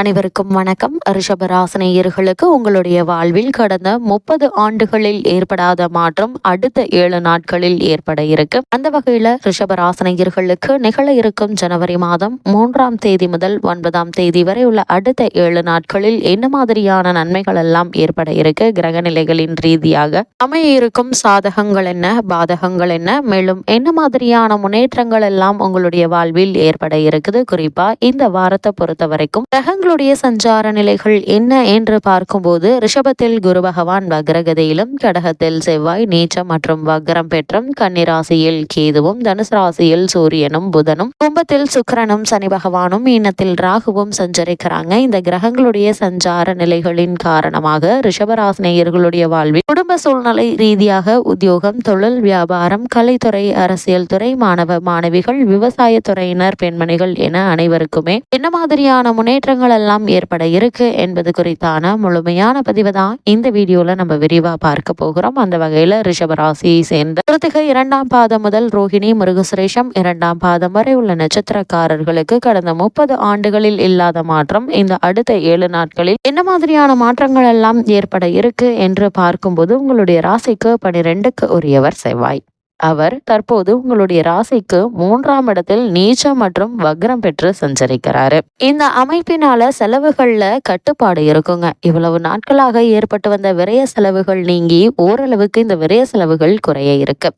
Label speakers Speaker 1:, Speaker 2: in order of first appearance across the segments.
Speaker 1: அனைவருக்கும் வணக்கம். ரிஷபராசனையர்களுக்கு உங்களுடைய வாழ்வில் கடந்த முப்பது ஆண்டுகளில் ஏற்படாத மாற்றம் அடுத்த ஏழு நாட்களில் ஏற்பட இருக்கு. அந்த வகையில ரிஷபராசனையர்களுக்கு நிகழ இருக்கும் ஜனவரி மாதம் மூன்றாம் தேதி முதல் ஒன்பதாம் தேதி வரை உள்ள அடுத்த ஏழு நாட்களில் என்ன மாதிரியான நன்மைகள் எல்லாம் ஏற்பட இருக்கு? கிரக நிலைகளின் ரீதியாக அமைய இருக்கும் சாதகங்கள் என்ன? பாதகங்கள் என்ன? மேலும் என்ன மாதிரியான முன்னேற்றங்கள் எல்லாம் உங்களுடைய வாழ்வில் ஏற்பட இருக்குது? குறிப்பா இந்த வாரத்தை பொறுத்த வரைக்கும் கிரகங்கள் உங்களுடைய சஞ்சார நிலைகள் என்ன என்று பார்க்கும்போது ரிஷபத்தில் குரு பகவான் வக்ரகதையிலும் கடகத்தில் செவ்வாய் நீச்சம் மற்றும் வக்ரம் பெற்றும் கன்னிராசியில் கேதுவும் தனுசு ராசியில் சூரியனும் புதனும் கும்பத்தில் சுக்கரனும் சனி பகவானும் மீனத்தில் ராகுவும் சஞ்சரிக்கிறாங்க. இந்த கிரகங்களுடைய சஞ்சார நிலைகளின் காரணமாக ரிஷபராசினியர்களுடைய வாழ்வில் குடும்ப சூழ்நிலை ரீதியாக உத்தியோகம் தொழில் வியாபாரம் கலைத்துறை அரசியல் துறை மாணவ மாணவிகள் விவசாய துறையினர் பெண்மணிகள் என அனைவருக்குமே என்ன மாதிரியான முன்னேற்றங்கள் எல்லாம் ஏற்பட இருக்கு என்பது குறித்தான முழுமையான பதிவு தான் இந்த வீடியோல நம்ம விரிவா பார்க்க போகிறோம். அந்த வகையில ரிஷபராசியை சேர்ந்த கிருத்திகை இரண்டாம் பாதம் முதல் ரோஹிணி முருகசுரேஷம் இரண்டாம் பாதம் வரை உள்ள நட்சத்திரக்காரர்களுக்கு கடந்த முப்பது ஆண்டுகளில் இல்லாத மாற்றம் இந்த அடுத்த ஏழு நாட்களில் என்ன மாதிரியான மாற்றங்கள் எல்லாம் ஏற்பட இருக்கு என்று பார்க்கும்போது உங்களுடைய ராசிக்கு பனிரெண்டுக்கு உரியவர் செவ்வாய். அவர் தற்போது உங்களுடைய ராசிக்கு மூன்றாம் இடத்தில் நீச்சம் மற்றும் வக்ரம் பெற்று சஞ்சரிக்கிறாரு. இந்த அமைப்பினால செலவுகள்ல கட்டுப்பாடு இருக்குங்க. இவ்வளவு நாட்களாக ஏற்பட்டு வந்த விரய செலவுகள் நீங்கி ஓரளவுக்கு இந்த விரய செலவுகள் குறைய இருக்கு.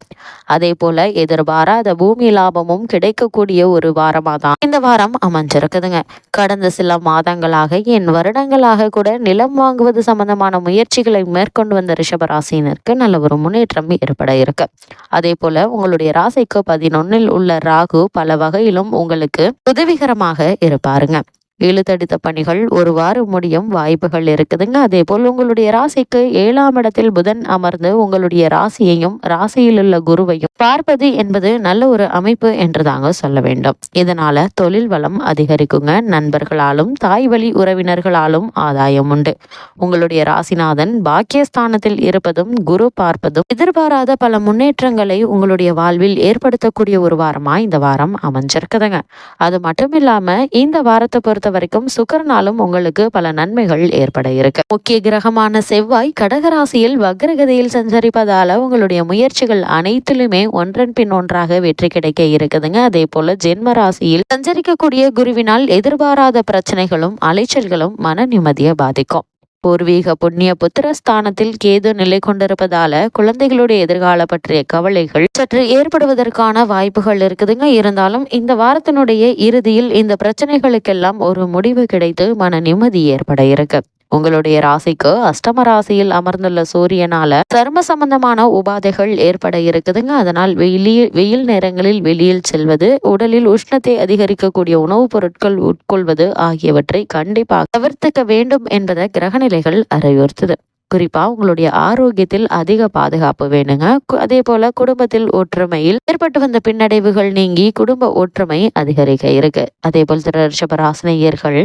Speaker 1: அதே போல எதிர்பாராத பூமி லாபமும் கிடைக்கக்கூடிய ஒரு வாரமா தான் இந்த வாரம் அமைஞ்சிருக்குதுங்க. கடந்த சில மாதங்களாக என் வருடங்களாக கூட நிலம் வாங்குவது சம்பந்தமான முயற்சிகளை மேற்கொண்டு வந்த ரிஷபராசினருக்கு நல்ல ஒரு முன்னேற்றம் ஏற்பட இருக்கு. அதே அதே போல உங்களுடைய ராசிக்கு பதினொன்னில் உள்ள ராகு பல வகையிலும் உங்களுக்கு உதவிகரமாக இருப்பாருங்க. இழுத்தடித்த பணிகள் ஒரு வாரம் முடியும் வாய்ப்புகள் இருக்குதுங்க. அதே போல் உங்களுடைய ராசிக்கு ஏழாம் இடத்தில் புதன் அமர்ந்து உங்களுடைய ராசியையும் ராசியில் உள்ள குருவையும் பார்ப்பது என்பது நல்ல ஒரு அமைப்பு என்று தாங்க சொல்ல வேண்டும். இதனால தொழில் வளம் அதிகரிக்குங்க. நண்பர்களாலும் தாய் வழி உறவினர்களாலும் ஆதாயம் உண்டு. உங்களுடைய ராசிநாதன் பாக்கியஸ்தானத்தில் இருப்பதும் குரு பார்ப்பதும் எதிர்பாராத பல முன்னேற்றங்களை உங்களுடைய வாழ்வில் ஏற்படுத்தக்கூடிய ஒரு வாரமா இந்த வாரம் அமைஞ்சிருக்குதுங்க. அது மட்டும் இல்லாம இந்த வாரத்தை பொறுத்த வரைக்கும் சுக்கரனாலும் உங்களுக்கு பல நன்மைகள் ஏற்பட இருக்கு. முக்கிய கிரகமான செவ்வாய் கடகராசியில் வக்ரகதியில் சஞ்சரிப்பதால உங்களுடைய முயற்சிகள் அனைத்திலுமே ஒன்றன் பின் ஒன்றாக வெற்றி கிடைக்க இருக்குதுங்க. அதே போல ஜென்ம ராசியில் சஞ்சரிக்கக்கூடிய குருவினால் எதிர்பாராத பிரச்சனைகளும் அலைச்சல்களும் மன நிம்மதியை பாதிக்கும். பூர்வீக புண்ணிய புத்திரஸ்தானத்தில் கேது நிலை கொண்டிருப்பதால குழந்தைகளுடைய எதிர்கால பற்றிய கவலைகள் சற்று ஏற்படுவதற்கான வாய்ப்புகள் இருக்குதுங்க. இருந்தாலும் இந்த வாரத்தினுடைய இறுதியில் இந்த பிரச்சனைகளுக்கெல்லாம் ஒரு முடிவு கிடைத்து மன நிம்மதி ஏற்பட இருக்கு. உங்களுடைய ராசிக்கு அஷ்டம ராசியில் அமர்ந்துள்ள சூரியனால சர்ம சம்பந்தமான உபாதைகள் ஏற்பட இருக்குதுங்க. அதனால் வெளியில் வெயில் நேரங்களில் வெளியில் செல்வது உடலில் உஷ்ணத்தை அதிகரிக்கக்கூடிய உணவுப் பொருட்கள் உட்கொள்வது ஆகியவற்றை கண்டிப்பாக தவிர்த்துக்க வேண்டும் என்பதை கிரகநிலைகள் அறிவுறுத்துது. குறிப்பாக உங்களுடைய ஆரோக்கியத்தில் அதிக பாதுகாப்பு வேணுங்க. அதே போல குடும்பத்தில் ஒற்றுமையில் ஏற்பட்டு வந்த பின்னடைவுகள் நீங்கி குடும்ப ஒற்றுமை அதிகரிக்க இருக்கு. அதே போல் திரு ரிஷபராசினியர்கள்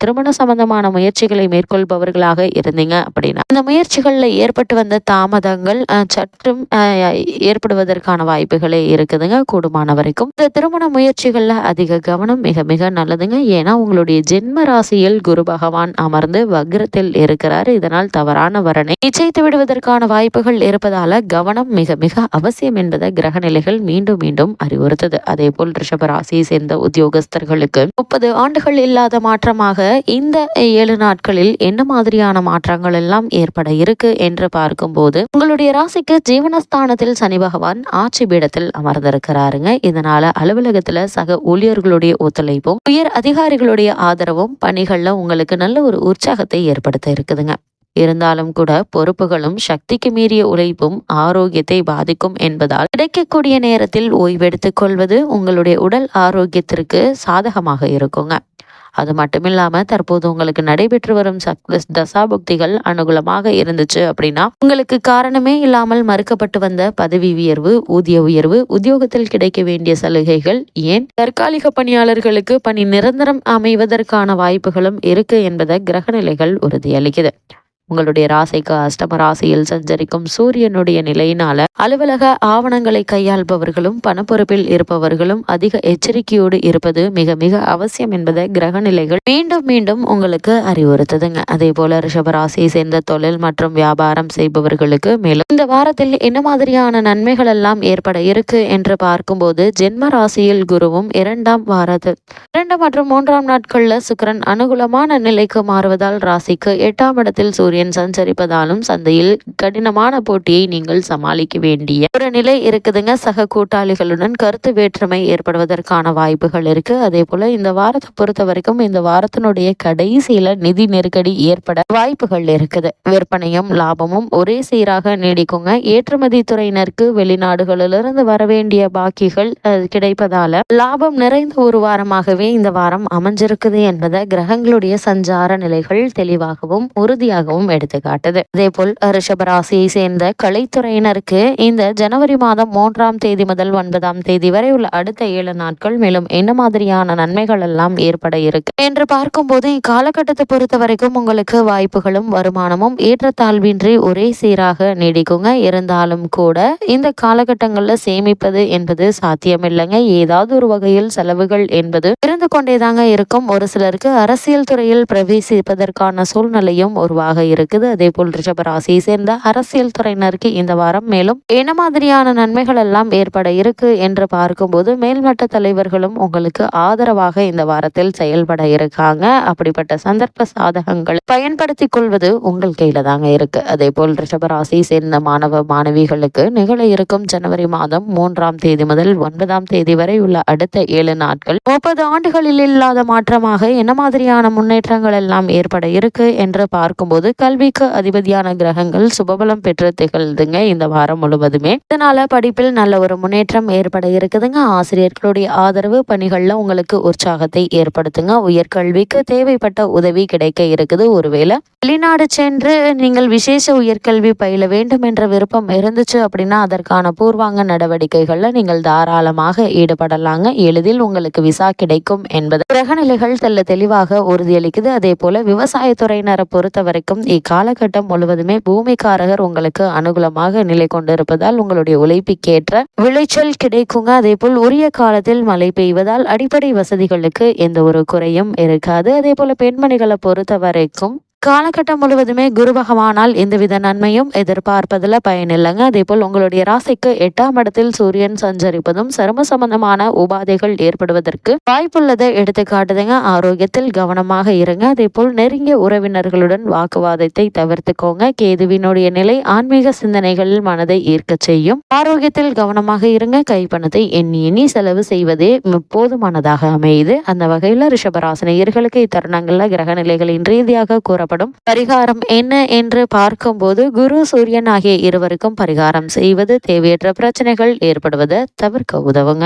Speaker 1: திருமண சம்பந்தமான முயற்சிகளை மேற்கொள்பவர்களாக இருந்தீங்க அப்படின்னா அந்த முயற்சிகளில் ஏற்பட்டு வந்த தாமதங்கள் சற்றும் ஏற்படுவதற்கான வாய்ப்புகளே இருக்குதுங்க. கூடுமான வரைக்கும் இந்த திருமண முயற்சிகளில் அதிக கவனம் மிக மிக நல்லதுங்க. ஏன்னா உங்களுடைய ஜென்ம ராசியில் குரு பகவான் அமர்ந்து வக்ரத்தில் இருக்கிறார். இதனால் தவறான வரனை நிச்சயித்து விடுவதற்கான வாய்ப்புகள் இருப்பதால கவனம் மிக மிக அவசியம் என்பதை கிரக நிலைகள் மீண்டும் மீண்டும் அறிவுறுத்தது. அதே போல் ரிஷப ராசியை சேர்ந்த உத்தியோகஸ்தர்களுக்கு முப்பது ஆண்டுகள் இல்லாத மாற்றமாக இந்த ஏழு நாட்களில் என்ன மாதிரியான மாற்றங்கள் எல்லாம் ஏற்பட இருக்கு என்று பார்க்கும்போது உங்களுடைய ராசிக்கு ஜீவனஸ்தானத்தில் சனி பகவான் ஆட்சி பீடத்தில் அமர்ந்திருக்கிறாருங்க. இதனால அலுவலகத்துல சக ஊழியர்களுடைய ஒத்துழைப்பும் உயர் அதிகாரிகளுடைய ஆதரவும் பணிகள்ல உங்களுக்கு நல்ல ஒரு உற்சாகத்தை ஏற்படுத்த இருக்குதுங்க. இருந்தாலும் கூட பொறுப்புகளும் சக்திக்கு மீறிய உழைப்பும் ஆரோக்கியத்தை பாதிக்கும் என்பதால் கிடைக்கக்கூடிய நேரத்தில் ஓய்வெடுத்துக் கொள்வது உங்களுடைய உடல் ஆரோக்கியத்திற்கு சாதகமாக இருக்குங்க. அது மட்டும் இல்லாமல் தற்போது உங்களுக்கு நடைபெற்று வரும் தசாபுக்திகள் அனுகூலமாக இருந்துச்சு அப்படின்னா உங்களுக்கு காரணமே இல்லாமல் மறுக்கப்பட்டு வந்த பதவி உயர்வு ஊதிய உயர்வு உத்தியோகத்தில் கிடைக்க வேண்டிய சலுகைகள் ஏன்? தற்காலிக பணியாளர்களுக்கு பணி நிரந்தரம் அமைவதற்கான வாய்ப்புகளும் இருக்கு என்பதை கிரகநிலைகள் உறுதியளிக்குது. உங்களுடைய ராசிக்கு அஷ்டம ராசியில் சஞ்சரிக்கும் சூரியனுடைய நிலையினால அலுவலக ஆவணங்களை கையாள்பவர்களும் பணப்பொறுப்பில் இருப்பவர்களும் அதிக எச்சரிக்கையோடு இருப்பது மிக மிக அவசியம் என்பதை கிரக நிலைகள் மீண்டும் மீண்டும் உங்களுக்கு அறிவுறுத்துதுங்க. அதே போல ரிஷபராசியை சேர்ந்த தொழில் மற்றும் வியாபாரம் செய்பவர்களுக்கு மேலும் இந்த வாரத்தில் என்ன மாதிரியான நன்மைகள் எல்லாம் ஏற்பட இருக்கு என்று பார்க்கும்போது ஜென்ம ராசியில் குருவும் இரண்டாம் வாரத்தில் இரண்டு மற்றும் மூன்றாம் நாட்கள்ல சுக்கரன் அனுகூலமான நிலைக்கு மாறுவதால் ராசிக்கு எட்டாம் இடத்தில் சூரியன் சஞ்சரிப்பதாலும் சந்தையில் கடினமான போட்டியை நீங்கள் சமாளிக்க வேண்டிய ஒரு நிலை இருக்குதுங்க. சக கூட்டாளிகளுடன் கருத்து வேற்றுமை ஏற்படுவதற்கான வாய்ப்புகள் இருக்கு. அதே போல இந்த வாரத்தை பொறுத்த வரைக்கும் இந்த வாரத்தினுடைய கடைசியில நிதி நெருக்கடி ஏற்பட வாய்ப்புகள் இருக்குது. விற்பனையும் லாபமும் ஒரே சீராக நீடிக்குங்க. ஏற்றுமதி துறையினருக்கு வெளிநாடுகளிலிருந்து வரவேண்டிய பாக்கிகள் கிடைப்பதால லாபம் நிறைந்த ஒரு வாரமாகவே இந்த வாரம் அமைஞ்சிருக்குது என்பதை கிரகங்களுடைய சஞ்சார நிலைகள் தெளிவாகவும் உறுதியாகவும் எடுத்து காட்டுது. அதே போல் ரிஷபராசியை சேர்ந்த கலைத்துறையினருக்கு இந்த ஜனவரி மாதம் மூன்றாம் தேதி முதல் ஒன்பதாம் தேதி வரை உள்ள அடுத்த ஏழு நாட்கள் மேலும் என்ன மாதிரியான நன்மைகள் எல்லாம் ஏற்பட இருக்கு? என்று பார்க்கும்போது இக்காலகட்டத்தை பொறுத்த வரைக்கும் உங்களுக்கு வாய்ப்புகளும் வருமானமும் ஏற்றத்தாழ்வின்றி ஒரே சீராக நீடிக்குங்க. இருந்தாலும் கூட இந்த காலகட்டங்களில் சேமிப்பது என்பது சாத்தியமில்லைங்க. ஏதாவது ஒரு வகையில் செலவுகள் என்பது இருந்து கொண்டேதாங்க இருக்கும். ஒரு சிலருக்கு அரசியல் துறையில் பிரவேசிப்பதற்கான சூழ்நிலையும் உருவாக இருக்குது. அதே போல் ரிஷபராசியை சேர்ந்த அரசியல் துறையினருக்கு இந்த வாரம் மேலும் என்ன மாதிரியான நன்மைகள் எல்லாம் ஏற்பட இருக்கு என்று பார்க்கும்போது மேல்மட்ட தலைவர்களும் உங்களுக்கு ஆதரவாக இந்த வாரத்தில் செயல்பட இருக்காங்க. அப்படிப்பட்ட சந்தர்ப்ப சாதகங்களை பயன்படுத்திக் கொள்வது உங்கள் கையில தாங்க இருக்கு. அதே போல் ரிஷபராசி சேர்ந்த மாணவ மாணவிகளுக்கு நிகழ இருக்கும் ஜனவரி மாதம் மூன்றாம் தேதி முதல் ஒன்பதாம் தேதி வரை உள்ள அடுத்த ஏழு நாட்கள் முப்பது ஆண்டுகளில் இல்லாத மாற்றமாக என்ன மாதிரியான முன்னேற்றங்கள் எல்லாம் ஏற்பட இருக்கு என்று பார்க்கும்போது கல்விக்கு அதிபதியான கிரகங்கள் சுபபலம் பெற்று திகழ்துங்க இந்த வாரம் முழுவதுமே. இதனால படிப்பில் நல்ல ஒரு முன்னேற்றம் ஏற்பட இருக்குதுங்க. ஆசிரியர்களுடைய ஆதரவு பணிகள்ல உங்களுக்கு உற்சாகத்தை ஏற்படுத்துங்க. உயர்கல்விக்கு தேவைப்பட்ட உதவி கிடைக்க இருக்குது. ஒருவேளை வெளிநாடு சென்று நீங்கள் விசேஷ உயர்கல்வி பயில வேண்டும் என்ற விருப்பம் இருந்துச்சு அப்படின்னா அதற்கான பூர்வாங்க நடவடிக்கைகள்ல நீங்கள் தாராளமாக ஈடுபடலாங்க. எளிதில் உங்களுக்கு விசா கிடைக்கும் என்பது. கிரகநிலைகள் தெல்ல தெளிவாக உறுதியளிக்குது. அதே போல விவசாயத்துறையினரை பொறுத்த வரைக்கும் இக்காலகட்டம் முழுவதுமே பூமிக்காரகர் உங்களுக்கு அனுகூலமாக நிலை கொண்டிருப்பதால் உங்களுடைய உழைப்புக்கேற்ற விளைச்சல் கிடைக்குங்க. அதே போல் உரிய காலத்தில் மழை பெய்வதால் அடிப்படை வசதிகளுக்கு எந்த ஒரு குறையும் இருக்காது. அதே போல பெண்மணிகளை பொறுத்த வரைக்கும் காலகட்டம் முழுவதுமே குரு பகவானால் எந்தவித நன்மையும் எதிர்பார்ப்பதில் பயனில்லைங்க. அதே போல் உங்களுடைய ராசிக்கு எட்டாம் இடத்தில் சூரியன் சஞ்சரிப்பதும் சரும சம்பந்தமான உபாதைகள் ஏற்படுவதற்கு வாய்ப்புள்ளதை எடுத்து காட்டுதுங்க ஆரோக்கியத்தில் கவனமாக இருங்க. அதே போல் நெருங்கிய உறவினர்களுடன் வாக்குவாதத்தை தவிர்த்துக்கோங்க. கேதுவினுடைய நிலை ஆன்மீக சிந்தனைகளில் மனதை ஈர்க்க செய்யும். ஆரோக்கியத்தில் கவனமாக இருங்க. கைப்பணத்தை எண்ணி எண்ணி செலவு செய்வதே போதுமானதாக அமையுது. அந்த வகையில் ரிஷபராசனையர்களுக்கு இத்தருணங்கள்ல கிரக நிலைகளின் ரீதியாக கூறப்படும் பரிகாரம் என்ன என்று பார்க்கும்போது குரு சூரியன் ஆகிய இருவருக்கும் பரிகாரம் செய்வது தேவையற்ற பிரச்சனைகள் ஏற்படுவதை தவிர்க்க உதவுங்க.